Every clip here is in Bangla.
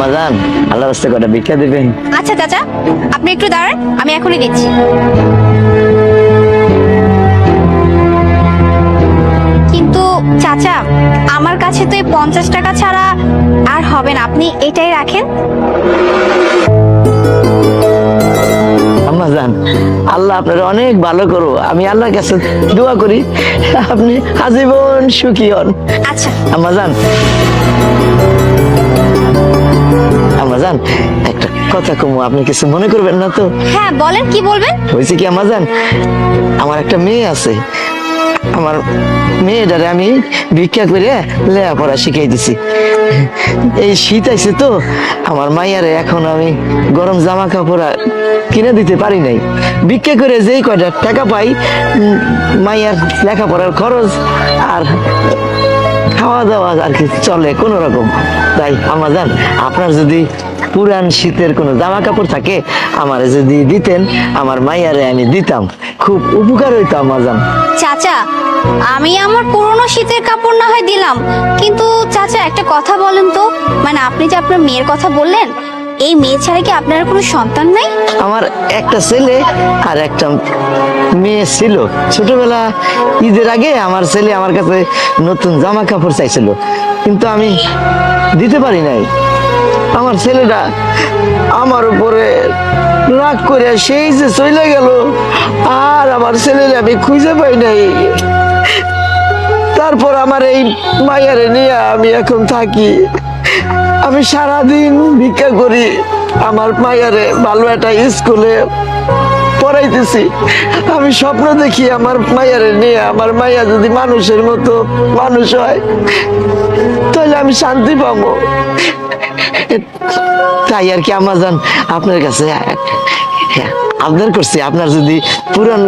আম্মা জান আল্লাহ রাস্তা কটা ভিক্ষা দিবেন? আচ্ছা চাচা আপনি একটু দাঁড়ান আমি এখনই দিচ্ছি। কিন্তু চাচা আমার কাছে তো এই পঞ্চাশ টাকা ছাড়া আর হবে না। আপনি এটাই রাখেন। আম্মা আল্লাহ আপনার অনেক ভালো করো আমি আল্লাহর কাছে দোয়া করি আপনি আজীবন সুখী হন। আচ্ছা। আম্মা জান আম্মা জান একটা কথা কমু আপনি কিছু মনে করবেন না তো? হ্যাঁ বলেন কি বলবেন? হয়েছে কি আম্মা জান আমার একটা মেয়ে আছে। আমার মেয়েটারে আমি ভিক্ষা করে লেখাপড়া শিখাই দিছি। এই শীত আইছে তো আমার মাইয়ারে এখন আমি গরম জামা কাপড় কিনে দিতে পারি নাই। ভিক্ষা করে যেই কয়টা টাকা পাই মাইয়ার লেখাপড়ার খরচ আর খাওয়া দাওয়া আর কি চলে, কোন রকম। তাই আমার জান, আপনার যদি পুরান শীতের কোনো জামা কাপড় থাকে, আমার যদি দিতেন, আমার মাইয়ারে আমি দিতাম। খুব উপকার হইতো আমার জান। চাচা, আমি আমার পুরনো শীতের কাপড় না হয় দিলাম। কিন্তু চাচা, একটা কথা বলেন তো। মানে আপনি যে আপনার মেয়ের কথা বললেন এই মেয়ে ছাড়া কি আপনার কোনো সন্তান নাই? আমার একটা ছেলে আর একটা মেয়ে ছিল। ছোটবেলা ঈদের আগে আমার ছেলে আমার কাছে নতুন জামা কাপড় চাইছিল। কিন্তু আমি দিতে পারি নাই। আমার ছেলেটা আমার উপরে রাগ করে সেই যে চলে গেল। আর আমার ছেলের আমি খুঁজে পাই নাই। তারপর আমার এই মায়ারে নিয়ে আমি এখন থাকি। আমি সারাদিন ভিক্ষা করি। আমার মায়ারে ভালো একটা স্কুলে পড়াইতেছি। আমি স্বপ্ন দেখি আমার মায়ারে নিয়ে, আমার মাইয়া যদি মানুষের মতো মানুষ হয়, তাহলে আমি শান্তি পাবো। তাই আর কি আমার জান আপনার কাছে আপনার করছি। আপনার যদি পুরান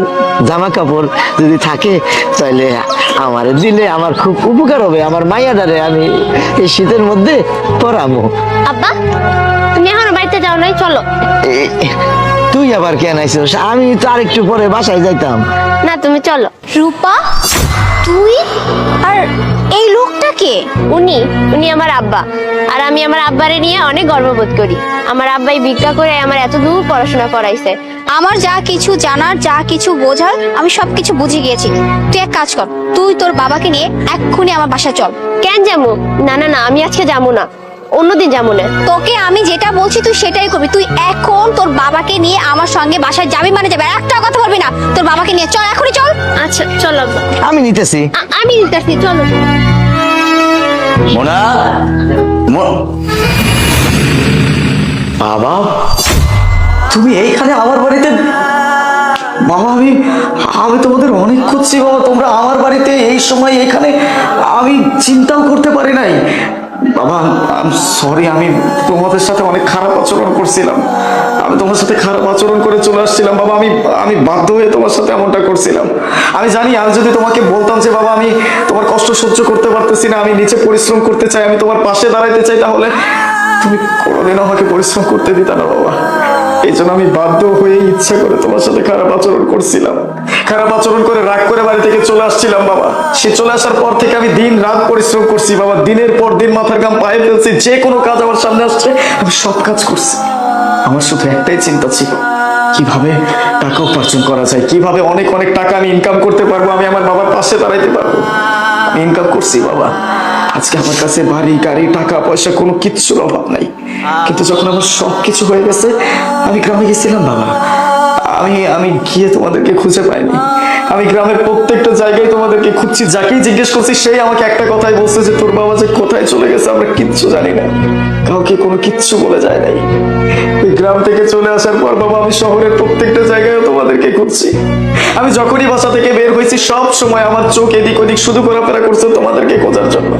জামা কাপড় যদি থাকে, তাহলে আমার দিলে আমার খুব উপকার হবে আমার মাইয়াডারে আমি এই শীতের মধ্যে পড়াবো আব্বা তুমি এখন বাড়িতে যাও নাই চলো। তুই আবার কেন আইছিস? আমি তো আরেকটু পরে বাসায় যাইতাম। না তুমি চলো। রূপা তুই আর এই লোকটা কে? উনি উনি আমার আব্বা। আর আমি আমার আব্বারে নিয়ে অনেক গর্ববোধ করি। আমার আব্বাই ভিক্ষা করে আমার এত দূর পড়াশোনা করাইছে। আমার যা কিছু জানার যা কিছু বোঝার আমি সবকিছু বুঝে গিয়েছি। তুই এক কাজ কর তুই তোর বাবাকে নিয়ে এক্ষুনি আমার বাসায় চল। কেন যাব? না না না আমি আজকে যাব না। অন্যদিন যাব না। তোকে আমি যেটা বলছি তুই সেটাই করবি। তুই এখন তোর বাবাকে নিয়ে আমার সঙ্গে বাসায় যাবি মানে যাবে। আর একটা কথা বলবি না তোর বাবাকে নিয়ে চল এখনই চল। আচ্ছা চলো আব্বা। আমি নিতেছি। আ- আমি দিতেছি চলো। মোনা? বাবা? তুমি এইখানে আমার বাড়িতে বাবা, আমি আমি তোমাদের অনেক খুঁজছি, বাবা। তোমরা আমার বাড়িতে এই সময় এখানে আমি চিন্তাও করতে পারি নাই। বাবা সরি আমি তোমাদের সাথে অনেক খারাপ আচরণ করছিলাম। আমি তোমার সাথে খারাপ আচরণ করে চলে আসছিলাম। বাবা, আমি আমি বাধ্য হয়ে তোমার সাথে এমনটা করছিলাম। আমি জানি, আমি যদি তোমাকে বলতাম যে, বাবা, আমি তোমার কষ্ট সহ্য করতে পারতেছি না, আমি নিচে পরিশ্রম করতে চাই, আমি তোমার পাশে দাঁড়াইতে চাই, তাহলে তুমি কোনোদিন আমাকে পরিশ্রম করতে দিতা না, বাবা। এই জন্য আমি বাধ্য হয়ে ইচ্ছা করে তোমার সাথে খারাপ আচরণ করছিলাম। খারাপ আচরণ করে রাগ করে বাড়ি থেকে চলে আসছিলাম, বাবা। সে চলে আসার পর থেকে আমি দিন রাত পরিশ্রম করছি, বাবা। দিনের পর দিন মাথার গাম পায়ে ফেলছি, যে কোনো কাজ আমার সামনে আসছে, আমি সব কাজ করছি। আমার শুধু একটাই চিন্তা ছিল, কীভাবে টাকা উপার্জন করা যায়, কীভাবে অনেক অনেক টাকা আমি ইনকাম করতে পারব, আমি আমার বাবার পাশে দাঁড়াইতে পারব। আমি ইনকাম করছি, বাবা। আজকে আমার কাছে বাড়ি, গাড়ি, টাকা, পয়সা কোনো কিচ্ছুর অভাব নাই। কিন্তু যখন আমার সব কিছু হয়ে গেছে, আমি গ্রামে গেছিলাম, বাবা। আমি আমি গিয়ে তোমাদেরকে খুঁজে পাইনি। আমি গ্রামের প্রত্যেকটা জায়গায় তোমাদেরকে খুঁজছি যাকেই জিজ্ঞেস করছি সেই আমাকে একটা কথাই বলছে যে তোর বাবা যে কোথায় চলে গেছে আমরা কিচ্ছু জানি না। কাউকে কোনো কিচ্ছু বলে যায় নাই। ওই গ্রাম থেকে চলে আসার পর বাবা আমি শহরের প্রত্যেকটা জায়গায় তোমাদেরকে খুঁজছি। আমি যখনই বাসা থেকে বের হয়েছি সব সময় আমার চোখ এদিক ওদিক শুধু ঘোরাফেরা করছে তোমাদেরকে খোঁজার জন্য।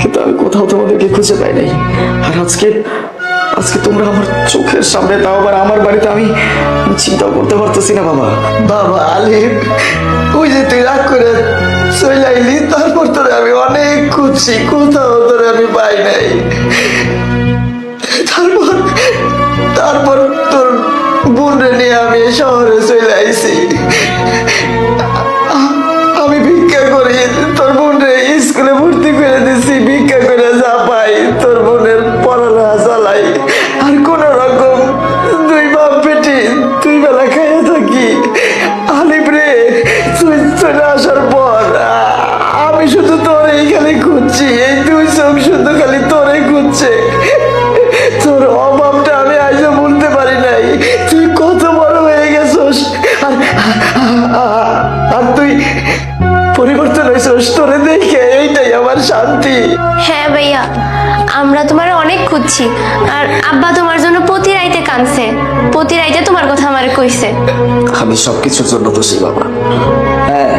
কিন্তু আমি কোথাও তোমাদেরকে খুঁজে পাই নাই। আর আজকে আজকে তোমরা আমার চোখের সামনে তাও আবার আমার বাড়িতে আমি চিন্তাও করতে পারতেছি না, বাবা। বাবা আলিম ওই যে তুই রাগ করে চলে তারপর তোরে আমি অনেক খুঁজছি, কোথাও তোরে আমি পাই নাই। তারপর তারপর তোর বোনরে নিয়ে আমি শহরে চলে আইছি। আমি ভিক্ষা করি, তোর বোনরে কইছে আমি সবকিছুর জন্য দোষী, বাবা। হ্যাঁ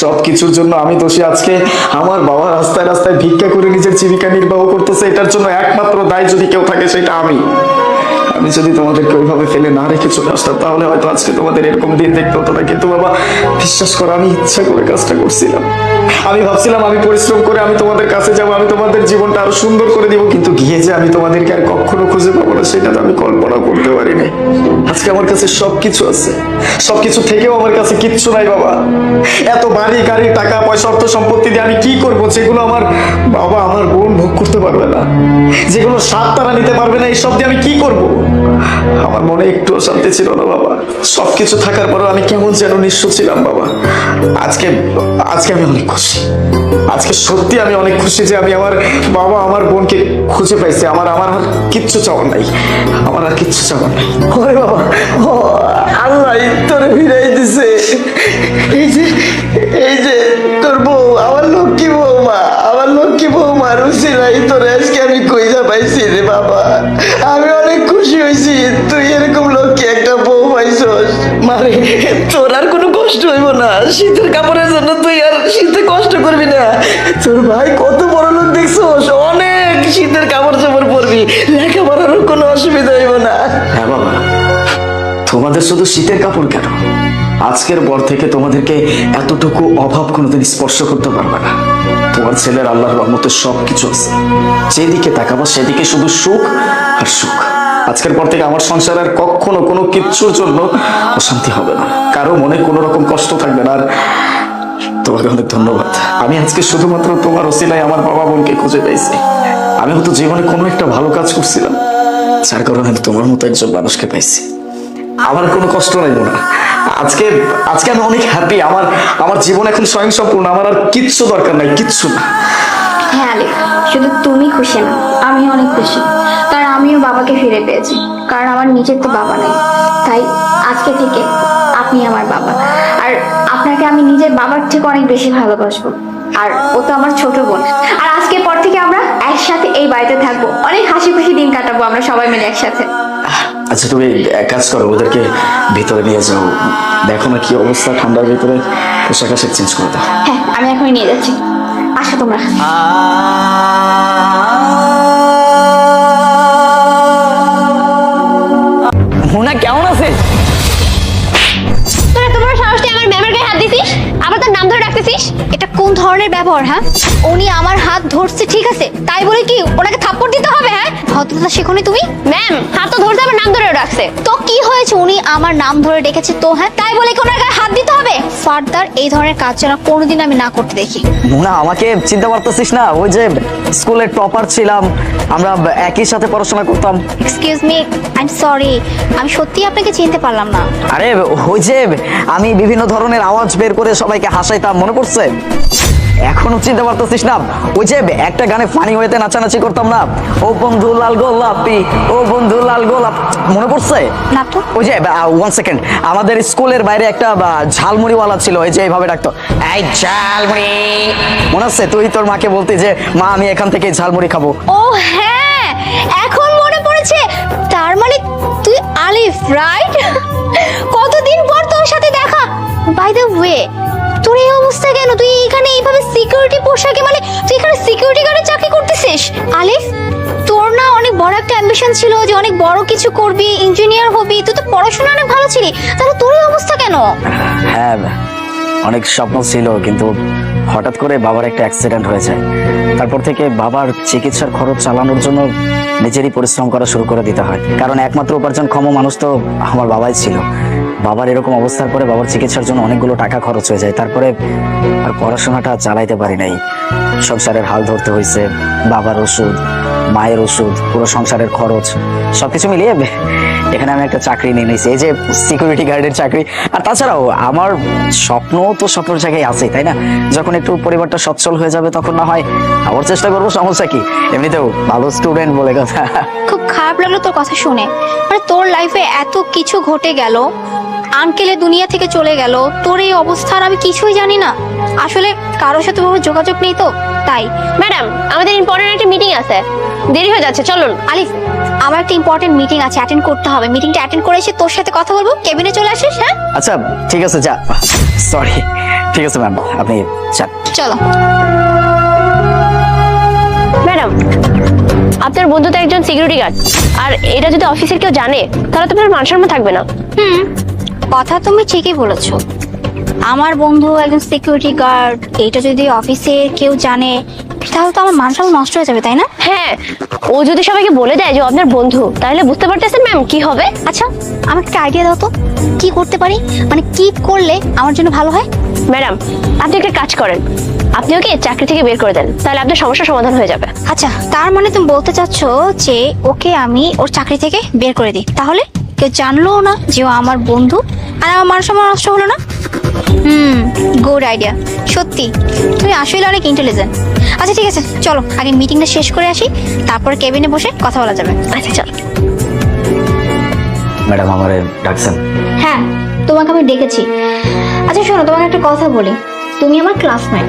সব কিছুর জন্য আমি দোষী। আজকে আমার বাবা রাস্তায় রাস্তায় ভিক্ষা করে নিজের জীবিকা নির্বাহ করতেছে, এটার জন্য একমাত্র দায় যদি কেউ থাকে, সেটা আমি। আমি যদি তোমাদেরকে ওইভাবে ফেলে না রেখে চলে আসতাম, তাহলে হয়তো আজকে তোমাদের এরকম দিন দেখতে হতো না। কিন্তু বাবা, বিশ্বাস করো, আমি ইচ্ছা করে কাজটা করছিলাম। আমি ভাবছিলাম আমি পরিশ্রম করে আমি তোমাদের কাছে যাব, আমি তোমাদের জীবনটা আরও সুন্দর করে দিব, কিন্তু গিয়ে যে আমি তোমাদেরকে আর কখনো খুঁজে পাবো না, সেটা তো আমি কল্পনা করতে পারিনি। আজকে আমার কাছে সবকিছু আছে। সবকিছু থেকেও আমার কাছে কিচ্ছু নাই বাবা। এত বাড়ি, গাড়ি, টাকা, পয়সা, অর্থ সম্পত্তি দিয়ে আমি কি করব, যেগুলো আমার বাবা, আমার বোন ভোগ করতে পারবে না। যেগুলো স্বাদ তারা নিতে পারবে না, এইসব দিয়ে আমি কি করব? আমার মনে একটু শান্তি ছিল না বাবা। সবকিছু থাকার পরেও আমি কেমন যেন নিঃস্ব ছিলাম বাবা। আজকে আজকে আমি অনেক খুশি। আজকে সত্যি আমি অনেক খুশি যে আমি আমার বাবা আমার বোনকে খুঁজে পাইছি। আমার আমার আর কিচ্ছু চাওয়ার নাই। আমার আর কিচ্ছু চাওয়ার নাই। ওরে বাবা, ও, আল্লাহ তোরে ফিরাই দিছে। এই যে এই যে তোর বউ, আমার লক্ষ্মী বৌমা আমার লক্ষ্মী বৌমা রুসিলাই তোরে, আজকে আমি কইজা পাইছি রে বাবা। আমি অনেক খুশি হয়েছি, তুই এরকম লক্ষ্মী একটা বউ পাইছস। মানে তোর আর কোনো কষ্ট হইব না। শীতের কাপড়ের জন্য তুই আর করবি না। তোর ভাই কত বড় লোক দেখছস? অনেক শীতের কাপড় চোপড় পরবি। লেখাপড়ারও কোনো অসুবিধা হইব না। হ্যাঁ বাবা, তোমাদের শুধু শীতের কাপড় কেন? আজকের পর থেকে তোমাদেরকে এতটুকু অভাব কোনোদিন স্পর্শ করতে পারবে না। তোমার ছেলের আল্লাহর রহমতে সব কিছু আছে। যেদিকে তাকাবো সেদিকে শুধু সুখ আর সুখ। আজকের পর থেকে আমার সংসার আর কখনো কোনো কিচ্ছুর জন্য অশান্তি হবে না। কারও মনে কোনো রকম কষ্ট থাকবে না আর তোমাকে অনেক ধন্যবাদ। আমি আজকে শুধুমাত্র তোমার ওসিলায় আমার বাবা বোনকে খুঁজে পেয়েছি। আমি হয়তো জীবনে কোনো একটা ভালো কাজ করছিলাম, যার কারণে আমি তোমার মতো একজন মানুষকে পাইছি। আমার কোনো কষ্ট নাই না। আজকে আজকে আমি অনেক হ্যাপি আমার আমার জীবন এখন স্বয়ং সম্পূর্ণ আমার আর কিচ্ছু দরকার নাই, কিচ্ছু না। হ্যাঁ আলিফ, শুধু তুমি খুশি না আমি অনেক খুশি। কারণ আমিও বাবাকে ফিরে পেয়েছি। কারণ আমার নিজের তো বাবা নেই। তাই আজকে থেকে আপনি আমার বাবা। আর আপনাকে আমি নিজের বাবার থেকে অনেক বেশি ভালোবাসবো। আর ও তো আমার ছোট বোন। আর আজকের পর থেকে আমরা একসাথে এই বাড়িতে থাকব। অনেক হাসি খুশি দিন কাটাবো আমরা সবাই মিলে একসাথে। আচ্ছা তুমি এক কাজ করো ওদেরকে ভিতরে নিয়ে যাও। দেখো না কি অবস্থা ঠান্ডার ভিতরে পোশাক আশাক চেঞ্জ করে দাও। হ্যাঁ আমি এখনই নিয়ে যাচ্ছি। আসো তোমরা। ধরনের ব্যবহার হ্যাঁ? উনি আমার হাত ধরছে ঠিক আছে? তাই বলে কি ওনাকে থাপ্পড় দিতে হবে হ্যাঁ? ভদ্রতা শেখনি তুমি? ম্যাম হাত তো ধরতে আমার নাম ধরে রাখছে। তো কি হয়েছে? উনি আমার নাম ধরে ডেকেছে তো হ্যাঁ? তাই বলে কি ওনার গায়ে হাত দিতে হবে? ফার্দার এই ধরনের কাজ যেন কোনোদিন আমি না করতে দেখি। মোনা আমাকে চিনতে পারতেছিস না? ওই যে স্কুলের টপার ছিলাম আমরা একই সাথে পড়াশোনা করতাম। Excuse me I am sorry আমি সত্যি আপনাকে চিনতে পারলাম না। আরে ওই যে আমি বিভিন্ন ধরনের আওয়াজ বের করে সবাইকে হাসাইতাম মনে পড়ছে? এখনও চিনতে পারতেছিস না? ওই যে একটা গানে ফানি হইতে নাচানাচি করতাম না? ও বন্ধু লাল গোলাপি ও বন্ধু লাল গোলাপ মনে পড়ছে? না তো। ওই যে ওয়ান সেকেন্ড আমাদের স্কুলের বাইরে একটা ঝালমুড়িওয়ালা ছিল ওই যে এইভাবে ডাকতো। এই ঝালমুড়ি! মনে আছে? তুই তোর মাকে বলতি যে মা আমি এখান থেকে ঝালমুড়ি খাব। ও হ্যাঁ এখন মনে পড়েছে। তার মানে তুই আলিফ রাইট কতদিন পর তোর সাথে দেখা? বাই দ্য ওয়ে তোর এই অবস্থা কেন? তুই সিকিউরিটি পোশাকে মানে তুই এখানে সিকিউরিটি গার্ডের চাকরি করতেছিস? আলিফ, তোর না অনেক বড় একটা অ্যাম্বিশন ছিল যে অনেক বড় কিছু করবি ইঞ্জিনিয়ার হবি, তুই তো পড়াশোনা অনেক ভালো ছিলি, তাহলে তোর অবস্থা কেন? হ্যাঁ অনেক স্বপ্ন ছিল, কিন্তু হঠাৎ করে বাবার একটা অ্যাক্সিডেন্ট হয়ে যায় তারপর থেকে বাবার চিকিৎসার খরচ চালানোর জন্য নিজেরই পরিশ্রম করা শুরু করে দিতে হয়। কারণ একমাত্র উপার্জনক্ষম মানুষ তো আমার বাবাই ছিল। বাবার এরকম অবস্থার পরে বাবার চিকিৎসার জন্য অনেকগুলো টাকা খরচ হয়ে যায়। তারপরে আর পড়াশোনাটা চালাইতে পারি নাই। সংসারের হাল ধরতে হয়েছে বাবার ওষুধ, মায়ের ওষুধ, পুরো সংসারের খরচ, সবকিছু মিলিয়ে এখানে আমি একটা চাকরি নিয়ে নিয়েছি। এই যে সিকিউরিটি গার্ডের চাকরি। আর তাছাড়াও আমার স্বপ্ন তো স্বপ্নের জায়গায় আছে, তাই না? যখন একটু পরিবারটা সচ্ছল হয়ে যাবে তখন না হয় আবার চেষ্টা করব, সমস্যা কি? এমনিতেও ভালো স্টুডেন্ট বলে কথা। খুব খারাপ লাগল তোর কথা শুনে। মানে তোর লাইফে এত কিছু ঘটে গেল। আঙ্কেলে দুনিয়া থেকে চলে গেল। তোর এই অবস্থার আমি কিছুই জানি না। আসলে কারোর সাথে ওভাবে যোগাযোগ নেই তো। তাই? ম্যাডাম আমাদের ইম্পর্টেন্ট একটা মিটিং আছে। দেরি হয়ে যাচ্ছে চলুন। আলিফ আমার একটা ইম্পর্টেন্ট মিটিং আছে অ্যাটেন্ড করতে হবে। মিটিংটা অ্যাটেন্ড করে এসে তোর সাথে কথা বলব। কেবিনে চলে আসিস হ্যাঁ? আচ্ছা ঠিক আছে যা। সরি ঠিক আছে ম্যাম আপনি যান। চলো। ম্যাডাম আপনার বন্ধু তো একজন সিকিউরিটি গার্ড আর এটা যদি অফিসের কেউ জানে তাহলে তো আপনার মান সম্মান থাকবে না। হুম। কথা তুমি ঠিকই বলেছ। আমার বন্ধু একজন সিকিউরিটি গার্ড এটা যদি অফিসে কেউ জানে তাহলে তো আমার মান সম্মান নষ্ট হয়ে যাবে তাই না? হ্যাঁ ও যদি সবাইকে বলে দেয় যে ও আপনার বন্ধু তাহলে বুঝতে পারতেছেন ম্যাম কি হবে? আচ্ছা আমাকে একটা আইডিয়া দাও তো। কি করতে পারি? মানে কি করলে আমার জন্য ভালো হয়? ম্যাডাম আপনি একটা কাজ করেন। আপনি ওকে চাকরি থেকে বের করে দেন তাহলে আপনার সমস্যার সমাধান হয়ে যাবে। আচ্ছা তার মানে তুমি বলতে চাচ্ছ যে ওকে আমি ওর চাকরি থেকে বের করে দিই তাহলে? কেউ জানলোও না যে ও আমার বন্ধু আর আমার মান সম্মান নষ্ট হলো না? হুম গুড আইডিয়া সত্যি তুমি আসলে অনেক ইন্টেলিজেন্ট আচ্ছা ঠিক আছে চলো আগে মিটিংটা শেষ করে আসি তারপর কেবিনে বসে কথা বলা যাবে। আচ্ছা চলো। ম্যাডাম আমারে ডাকছেন। হ্যাঁ তোমাকে আমি ডেকেছি। আচ্ছা শোনো তোমাকে একটা কথা বলি। তুমি আমার ক্লাসমেট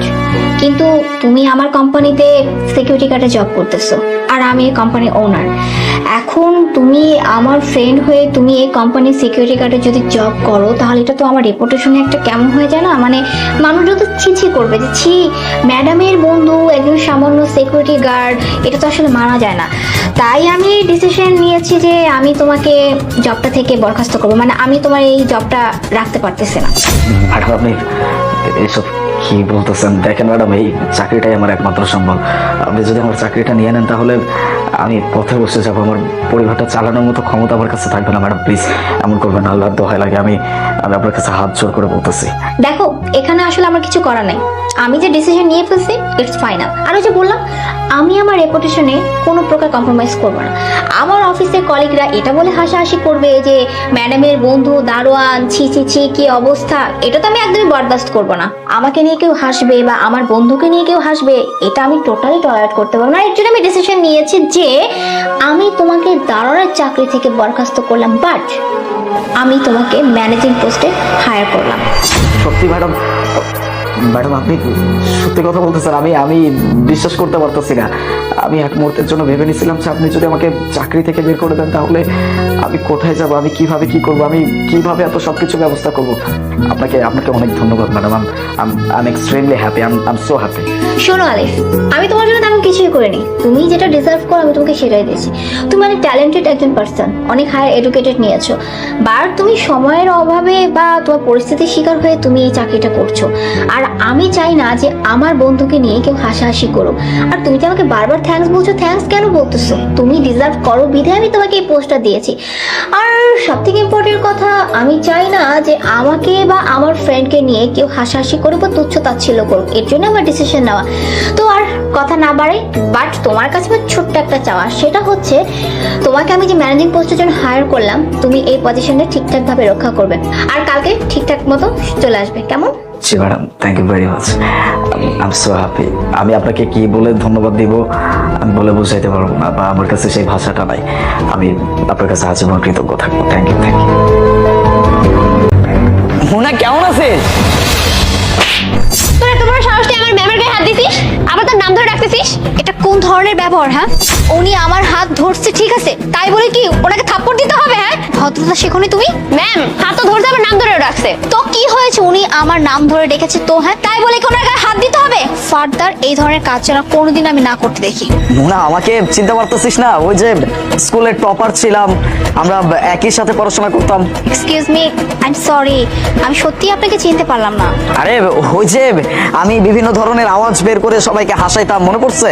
কিন্তু তুমি আমার কোম্পানিতে সিকিউরিটি গার্ডে জব করতেছো, আর আমি এই কোম্পানির ওনার এখন তুমি আমার ফ্রেন্ড হয়ে তুমি এই কোম্পানির সিকিউরিটি গার্ডে যদি জব করো, তাহলে এটা তো আমার রেপুটেশনে একটা কেমন হয়ে যায় না মানে মানুষরা তো ছি করবে যে, ছি ম্যাডামের বন্ধু, একজন সামান্য সিকিউরিটি গার্ড এটা তো আসলে মানা যায় না। তাই আমি ডিসিশন নিয়েছি যে আমি তোমাকে জবটা থেকে বরখাস্ত করব। মানে আমি তোমার এই জবটা রাখতে পারতেছি না। ম্যাডাম আপনি কি বলতেছেন? দেখেন ম্যাডাম, এই চাকরিটাই আমার একমাত্র সম্বল। আপনি যদি আমার চাকরিটা নিয়ে নেন, তাহলে আমি পথে বসে যাব। আমার পরিবারটা চালানোর মতো ক্ষমতা আমার কাছে থাকবে না, ম্যাডাম, প্লিজ। এমন করবেন না, আল্লাহর দোহাই লাগে। আমি আমি আপনার কাছে হাত জোর করে বলতেছি। দেখো, এখানে আসলে আমার কিছু করার নেই। আমি যে ডিসিশন নিয়ে ফেলছি ইটস ফাইনাল আর ওই যে বললাম, আমি আমার রেপুটেশনে কোনো প্রকার কম্প্রোমাইজ করব না। আমার অফিসের কলিগরা এটা বলে হাসাহাসি করবে যে, ম্যাডামের বন্ধু দারোয়ান, ছি ছি ছি, কি অবস্থা? এটা তো আমি একদমই বরদাস্ত করব না। আমাকে নিয়ে কেউ হাসবে বা আমার বন্ধুকে নিয়ে কেউ হাসবে, এটা আমি টোটালি টলারেট করতে পারব না। এর জন্য আমি ডিসিশন নিয়েছি যে আমি তোমাকে দারোয়ারের চাকরি থেকে বরখাস্ত করলাম বাট আমি তোমাকে ম্যানেজিং পোস্টে হায়ার করলাম। সত্যি ম্যাডাম ম্যাডাম, আপনি সত্যি কথা বলতেছেন আমি আমি বিশ্বাস করতে পারতেছি না। আমি এক মুহূর্তের জন্য ভেবে নিয়েছিলাম যে আপনি যদি আমাকে চাকরি থেকে বের করে দেন, তাহলে আমি কোথায় যাব? আমি কীভাবে কি করব? আমি কীভাবে এত সবকিছু ব্যবস্থা করব? আপনাকে আপনাকে অনেক ধন্যবাদ, madam. I'm I am extremely happy I am so happy শোনো আলিফ আমি তোমার জন্য তেমন কিছুই করিনি। তুমি যেটা ডিজার্ভ করো, আমি তোমাকে সেটাই দিয়েছি। তুমি অনেক ট্যালেন্টেড একজন পার্সন অনেক হায়ার এডুকেটেড নিয়েছো। বার তুমি সময়ের অভাবে বা তোমার পরিস্থিতির শিকার হয়ে তুমি এই চাকরিটা করছ। আর আমি চাই না যে আমার বন্ধুকে নিয়ে কেউ হাসাহাসি করো আর তুমি তো আমাকে বারবার থ্যাঙ্কস বলছো? থ্যাঙ্কস কেন বলতেছো? তুমি ডিজার্ভ করো বিধে আমি তোমাকে এই পোস্টটা দিয়েছি। আর সব থেকে ইম্পর্টেন্ট কথা, আমি চাই না যে আমাকে বা আমার ফ্রেন্ডকে নিয়ে কেউ হাসাহাসি করুক বা তুচ্ছ তাচ্ছিল্য করুক। এর জন্য আমার ডিসিশন নেওয়া। তো আর কথা না বাড়াই বাট তোমার কাছে আমার ছোট্ট একটা চাওয়া। সেটা হচ্ছে, তোমাকে আমি যে ম্যানেজিং পোস্টের জন্য হায়ার করলাম, তুমি এই পজিশনটা ঠিকঠাকভাবে রক্ষা করবে। আর কালকে ঠিকঠাক মতো চলে আসবে। কেমন? জি madam thank you very much I so happy আমি আপনাকে কি বলে ধন্যবাদ দিব? আমি বলে বুঝাইতে পারব না বা আমার কাছে সেই ভাষাটা নাই। আমি আপনার কাছে আজীবন কৃতজ্ঞ থাকব। Thank you thank you Mona, কেমন আছিস তোর এত বড় সাহস তুই আমার ম্যামের গায়ে হাত দিছিস? আবার তার নাম ধরে ডাকতেছিস? এটা কোন ধরনের ব্যবহার হ্যাঁ? উনি আমার হাত ধরছে, ঠিক আছে? তাই বলে কি ওনাকে থাপ্পড় দিতে ভদ্রতা শেখনি তুমি? ম্যাম হাত তো ধরছে আবার নাম ধরেও ডাকছে তো কি হয়েছে? উনি আমার নাম ধরে ডেকেছে তো হ্যাঁ? তাই বলে কি ওনার গায়ে হাত দিতে হবে? ফার্দার এই ধরনের কাজ যেন কোনোদিন আমি না করতে দেখি। মোনা আমাকে চিনতে পারতেছিস না? ওই যে স্কুলের টপার ছিলাম আমরা একই সাথে পড়াশোনা করতাম। Excuse me I am sorry আমি সত্যি আপনাকে চিনতে পারলাম না। আরে ওই যে আমি বিভিন্ন ধরনের আওয়াজ বের করে সবাইকে হাসাইতাম মনে পড়ছে?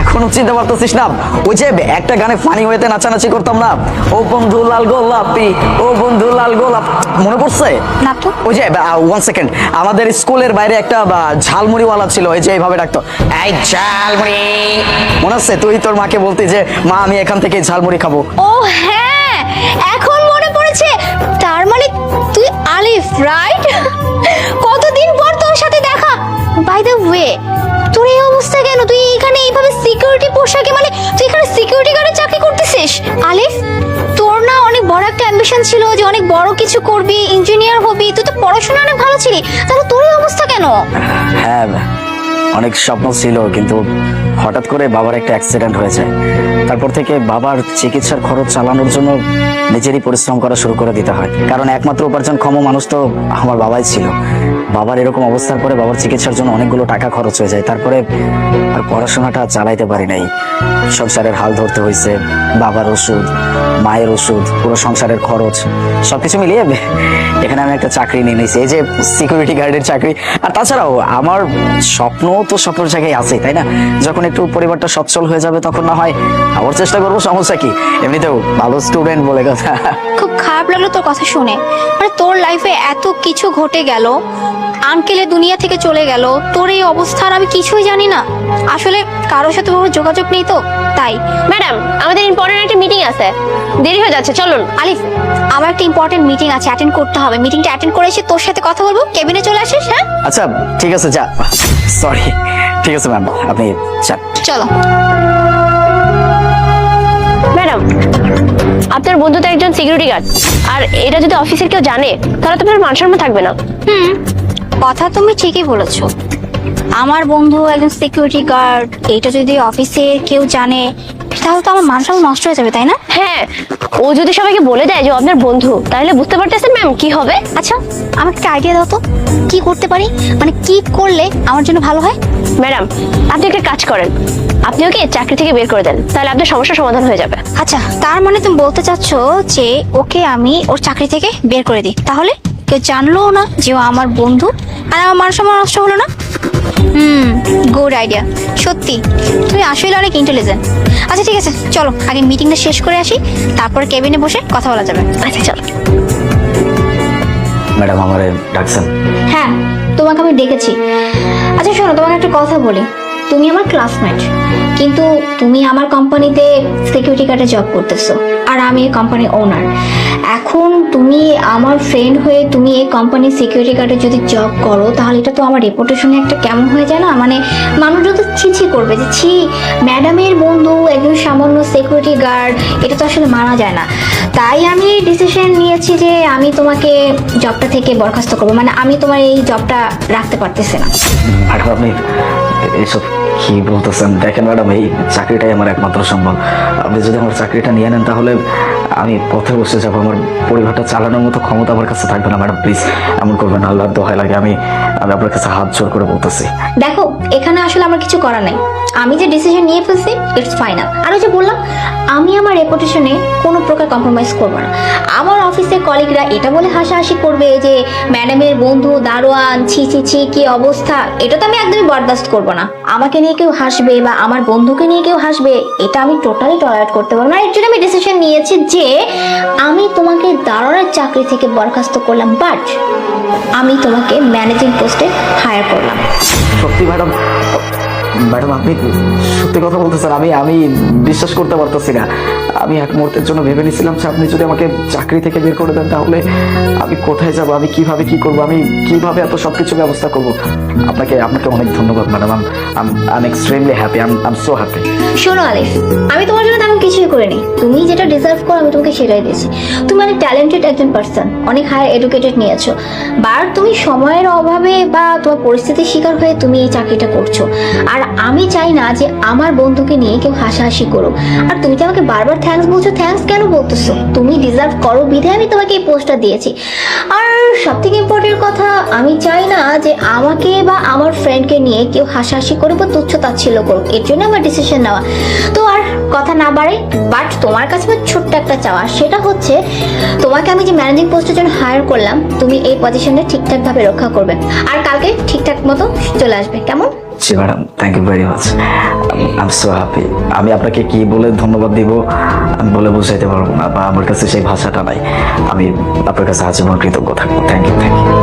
এখনও চিনতে পারতেছিস না? ওই যে একটা গানে ফানি হয়েতে নাচানাচি করতাম না? ও বন্ধু লাল গোলাপি ও বন্ধু লাল গোলাপ মনে পড়ছে? না তো। ওই যে ওয়ান সেকেন্ড আমাদের স্কুলের বাইরে একটা ঝালমুড়িওয়ালা ছিল এই যে এইভাবে ডাকতো এই ঝালমুড়ি! মনে আছে? তুই তোর মাকে বলতি যে মা আমি এখান থেকে ঝালমুড়ি খাব। ও হ্যাঁ এখন মনে পড়েছে তার মানে তুই আলিফ রাইট কতদিন পর তোর সাথে দেখা? বাই দ্য ওয়ে তোর এই অবস্থা কেন? তুই সিকিউরিটি পোশাকে মানে তুই এখানে সিকিউরিটি গার্ডের চাকরি করতেছিস? আলিফ, তোর না অনেক বড় একটা অ্যাম্বিশন ছিল যে অনেক বড় কিছু করবি ইঞ্জিনিয়ার হবি, তুই তো পড়াশোনা অনেক ভালো ছিলি, তাহলে তোর অবস্থা কেন? হ্যাঁ অনেক স্বপ্ন ছিল, কিন্তু হঠাৎ করে বাবার একটা অ্যাক্সিডেন্ট হয়ে যায় তারপর থেকে বাবার চিকিৎসার খরচ চালানোর জন্য নিজেরই পরিশ্রম করা শুরু করে দিতে হয়। কারণ একমাত্র উপার্জনক্ষম মানুষ তো আমার বাবাই ছিল। বাবার এরকম অবস্থার পরে বাবার চিকিৎসার জন্য অনেকগুলো টাকা খরচ হয়ে যায়। তারপরে আর পড়াশোনাটা চালাইতে পারি নাই। সংসারের হাল ধরতে হয়েছে বাবার ওষুধ, মায়ের ওষুধ, পুরো সংসারের খরচ, সবকিছু মিলিয়ে এখানে আমি একটা চাকরি নিয়ে নিয়েছি। এই যে সিকিউরিটি গার্ডের চাকরি। আর তাছাড়াও আমার স্বপ্ন তো সকল জায়গায় আছে, তাই না? যখন একটু পরিবারটা সচ্ছল হয়ে যাবে, তখন না হয় আবার চেষ্টা করব, সমস্যা কি? এমনিতেও ভালো স্টুডেন্ট বলে কথা। খুব খারাপ লাগল তোর কথা শুনে। মানে তোর লাইফে এত কিছু ঘটে গেল আঙ্কেলে দুনিয়া থেকে চলে গেল, তোর এই অবস্থার আমি কিছুই জানি না। আসলে কারোর সাথে যোগাযোগ নেই তো? তাই। ম্যাডাম আমাদের ইম্পর্টেন্ট একটা মিটিং আছে। দেরি হয়ে যাচ্ছে চলুন। আলিফ আমার একটা ইম্পর্টেন্ট মিটিং আছে অ্যাটেন্ড করতে হবে। মিটিংটা অ্যাটেন্ড করে এসে তোর সাথে কথা বলব? কেবিনে চলে আসিস হ্যাঁ? আচ্ছা ঠিক আছে যা। সরি ঠিক আছে ম্যাম আপনি যান। চলো। ম্যাডাম আপনার বন্ধু তো একজন সিকিউরিটি গার্ড আর এটা যদি অফিসের কেউ জানে তাহলে তো আপনার মান সম্মান থাকবে না। হুম। কথা তুমি ঠিকই বলেছ। আমার বন্ধু একজন সিকিউরিটি গার্ড এটা যদি অফিসে কেউ জানে তাহলে তো আমার মান সম্মান নষ্ট হয়ে যাবে তাই না? হ্যাঁ ও যদি সবাইকে বলে দেয় যে ও আপনার বন্ধু তাহলে বুঝতে পারতেছেন ম্যাম কি হবে? আচ্ছা আমাকে একটা আইডিয়া দাও তো কি করতে পারি? মানে কি করলে আমার জন্য ভালো হয়? ম্যাডাম আপনি একটা কাজ করেন। আপনি ওকে চাকরি থেকে বের করে দেন তাহলে আপনার সমস্যার সমাধান হয়ে যাবে। আচ্ছা তার মানে তুমি বলতে চাচ্ছ যে ওকে আমি ওর চাকরি থেকে বের করে দিই তাহলে? কেউ জানলো না যে ও আমার বন্ধু আর আমার মান সম্মান নষ্ট হলো না? হুম গুড আইডিয়া সত্যি তুমি আসলে অনেক ইন্টেলিজেন্ট আচ্ছা ঠিক আছে চলো আগে মিটিংটা শেষ করে আসি তারপর কেবিনে বসে কথা বলা যাবে। আচ্ছা চলো। ম্যাডাম আমারে ডাকছেন। হ্যাঁ তোমাকে আমি ডেকেছি। আচ্ছা শোনো তোমাকে একটা কথা বলি। তুমি আমার ক্লাসমেট কিন্তু তুমি আমার কোম্পানিতে সিকিউরিটি গার্ডে জব করতেছো, আর আমি এই কোম্পানির ওনার এখন তুমি আমার ফ্রেন্ড হয়ে তুমি এই কোম্পানির সিকিউরিটি গার্ডে যদি জব করো, তাহলে এটা তো আমার রেপুটেশনে একটা কেমন হয়ে যায় না? মানে মানুষজন তো ছি ছি করবে যে, ছি ম্যাডামের বন্ধু, একজন সামান্য সিকিউরিটি গার্ড এটা তো আসলে মানা যায় না। তাই আমি ডিসিশন নিয়েছি যে, আমি তোমাকে জবটা থেকে বরখাস্ত করব। মানে আমি তোমার এই জবটা রাখতে পারতেছি না। এইসব কি বলতেছেন? দেখেন ম্যাডাম, এই চাকরিটাই আমার একমাত্র সম্ভব আপনি যদি আমার চাকরিটা নিয়ে নেন তাহলে আমি পথে বসে যাব। আমার পরিবারটা চালানোর মতো ক্ষমতা আমার কাছে থাকবে না, ম্যাডাম, প্লিজ। এমন করবেন আল্লাহর দোহাই লাগে। আমি আমি আপনার কাছে হাত জোর করে বলতেছি। দেখো, এখানে আসলে আমার কিছু করার নাই। আমি যে ডিসিশন নিয়ে ফেলছি ইটস ফাইনাল আর ওই যে বললাম, আমি আমার রেপুটেশনে কোনো প্রকার কম্প্রোমাইজ করব না। আমার অফিসের কলিগরা এটা বলে হাসাহাসি করবে যে ম্যাডামের বন্ধু, দারোয়ান, ছি ছি ছি, কি অবস্থা? এটা তো আমি একদমই বরদাস্ত করব না। আমাকে নিয়ে কেউ হাসবে বা আমার বন্ধুকে নিয়ে কেউ হাসবে, এটা আমি টোটালি টলারেট করতে পারব না। এর জন্য আমি ডিসিশন নিয়েছি যে, আমি তোমাকে দারোয়ানের চাকরি থেকে বরখাস্ত করলাম বাট আমি তোমাকে ম্যানেজিং পোস্টে হায়ার করলাম। সত্যি ম্যাডাম ম্যাডাম, আপনি সত্যি কথা বলতেছেন আমি আমি বিশ্বাস করতে পারতেছি না। আমি এক মুহূর্তের জন্য ভেবে নিছিলাম যে আপনি যদি আমাকে চাকরি থেকে বের করে দেন তাহলে আমি কোথায় যাব, আমি কীভাবে কি করব, আমি কীভাবে এত সবকিছু ব্যবস্থা করব? আপনাকে আপনাকে অনেক ধন্যবাদ, madam. I'm I'm extremely happy I'm I'm so happy শোনো আলিফ আমি তোমার জন্য তেমন কিছুই করিনি। তুমি যেটা ডিজার্ভ করো, আমি তোমাকে সেটাই দিয়েছি। তুমি অনেক ট্যালেন্টেড একজন পার্সন অনেক হায়ার এডুকেটেড নিয়েছো। বার তুমি সময়ের অভাবে বা তোমার পরিস্থিতির শিকার হয়ে তুমি এই চাকরিটা করছ। আর আমি চাই না যে আমার বন্ধুকে নিয়ে কেউ হাসাহাসি করুক। আর তুমি যে আমাকে বারবার থ্যাঙ্কস বলছো থ্যাঙ্কস কেন বলতেছো? তুমি ডিজার্ভ করো বিধে, আমি তোমাকে এই পোস্টটা দিয়েছি। আর সব থেকে ইম্পর্টেন্ট কথা, আমি চাই না যে আমাকে বা আমার ফ্রেন্ডকে নিয়ে কেউ হাসাহাসি করে বা তুচ্ছ তাচ্ছিল্য করুক। এর জন্য আমার ডিসিশন নেওয়া। তো আর কথা না বাড়ে বাট তোমার কাছে আমার ছোট্ট একটা চাওয়া, সেটা হচ্ছে তোমাকে আমি যে ম্যানেজিং পোস্টের জন্য হায়ার করলাম, তুমি এই পজিশনটা ঠিকঠাক ভাবে রক্ষা করবে। আর কালকে ঠিকঠাক মতো চলে আসবে। কেমন? জি madam thank you very much I so happy আমি আপনাকে কি বলে ধন্যবাদ দিব? আমি বলে বুঝাইতে পারব না বা আমার কাছে সেই ভাষাটা নাই। আমি আপনার কাছে আজীবন কৃতজ্ঞ থাকব। Thank you thank you